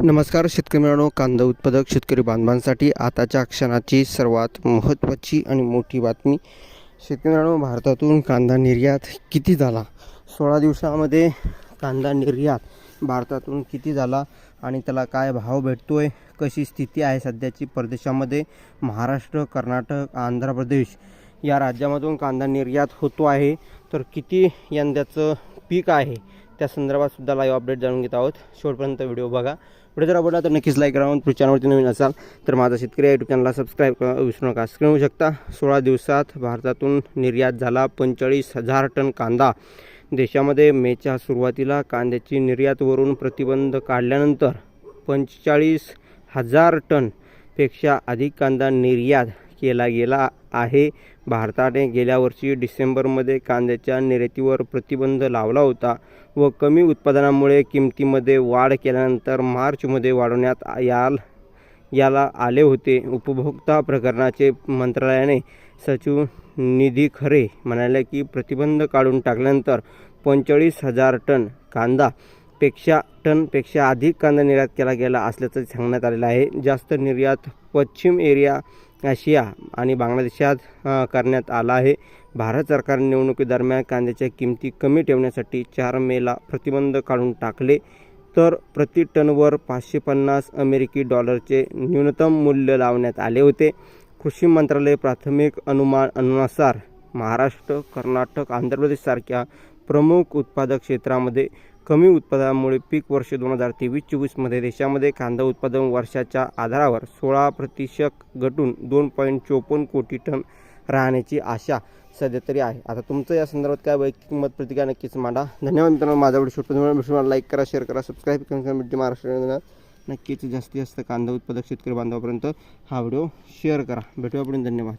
नमस्कार शेतकरी मित्रांनो कांदा उत्पादक शेतकरी बांधवांसाठी आताच्या क्षणाची सर्वात महत्त्वाची आणि मोठी बातमी. शेतकरी मित्रांनो भारतातून कांदा निर्यात किती झाला? सोळा दिवसामध्ये कांदा निर्यात भारतातून किती झाला आणि त्याला काय भाव भेटतो आहे कशी स्थिती आहे सध्याची परदेशामध्ये? महाराष्ट्र कर्नाटक आंध्र प्रदेश या राज्यामधून कांदा निर्यात होतो आहे. तर किती यंदाचं पीक आहे? त्या संदर्भात सुद्धा लाईव्ह अपडेट जाणून घेत आहोत. शेवटपर्यंत व्हिडिओ बघा. पुढे जर आवडला तर नक्कीच लाईक करा. तुम्ही चॅनलवरती नवीन असाल तर माझा शेतकरी यूट्यूब चॅनलला सबस्क्राईब करा. विसरू नका. स्क्रीन होऊ शकता सोळा दिवसात भारतातून निर्यात झाला पंचेचाळीस हजार टन कांदा. देशामध्ये मेच्या सुरुवातीला कांद्याची निर्यातवरून प्रतिबंध काढल्यानंतर पंचेचाळीस हजार टनपेक्षा अधिक कांदा निर्यात केला गेला आहे. भारताने गेल्या वर्षी डिसेंबरमध्ये कांद्याच्या निर्यातीवर प्रतिबंध लावला होता व कमी उत्पादनामुळे किमतीमध्ये वाढ केल्यानंतर मार्चमध्ये वाढवण्यात याल याला आले होते. उपभोक्ता प्रकरणाचे मंत्रालयाने सचिव निधी खरे म्हणाले की प्रतिबंध काढून टाकल्यानंतर पंचेचाळीस हजार टन कांदा पेक्षा टनपेक्षा अधिक कांदा निर्यात केला गेला असल्याचं सांगण्यात आलेलं आहे. जास्त निर्यात पश्चिम एरिया आशिया आणि बांगलादेशात करण्यात आला आहे. भारत सरकारने निवडणुकीदरम्यान कांद्याच्या किमती कमी ठेवण्यासाठी चार मेला प्रतिबंध काढून टाकले. तर प्रति टनवर पाचशे पन्नास अमेरिकी डॉलरचे न्यूनतम मूल्य लावण्यात आले होते. कृषी मंत्रालय प्राथमिक अनुमान अनुसार महाराष्ट्र कर्नाटक आंध्र प्रदेशसारख्या प्रमुख उत्पादक क्षेत्रामध्ये कमी उत्पादनामुळे पीक वर्ष दोन हजार तेवीस चोवीसमध्ये देशामध्ये कांदा उत्पादन वर्षाच्या आधारावर सोळा प्रतिशत घटून दोन पॉईंट चोपन्न कोटी टन राहण्याची आशा सध्या तरी आहे. आता तुमचं या संदर्भात काय वैयक्तिक मत प्रतिक्रिया नक्कीच मांडा. धन्यवाद मित्रांनो माझा व्हिडिओ शूट लाईक करा शेअर करा सबस्क्राईब करा महाराष्ट्र नक्कीच जास्तीत जास्त कांदा उत्पादक शेतकरी बांधवापर्यंत हा व्हिडिओ शेअर करा. भेटूया आपण धन्यवाद.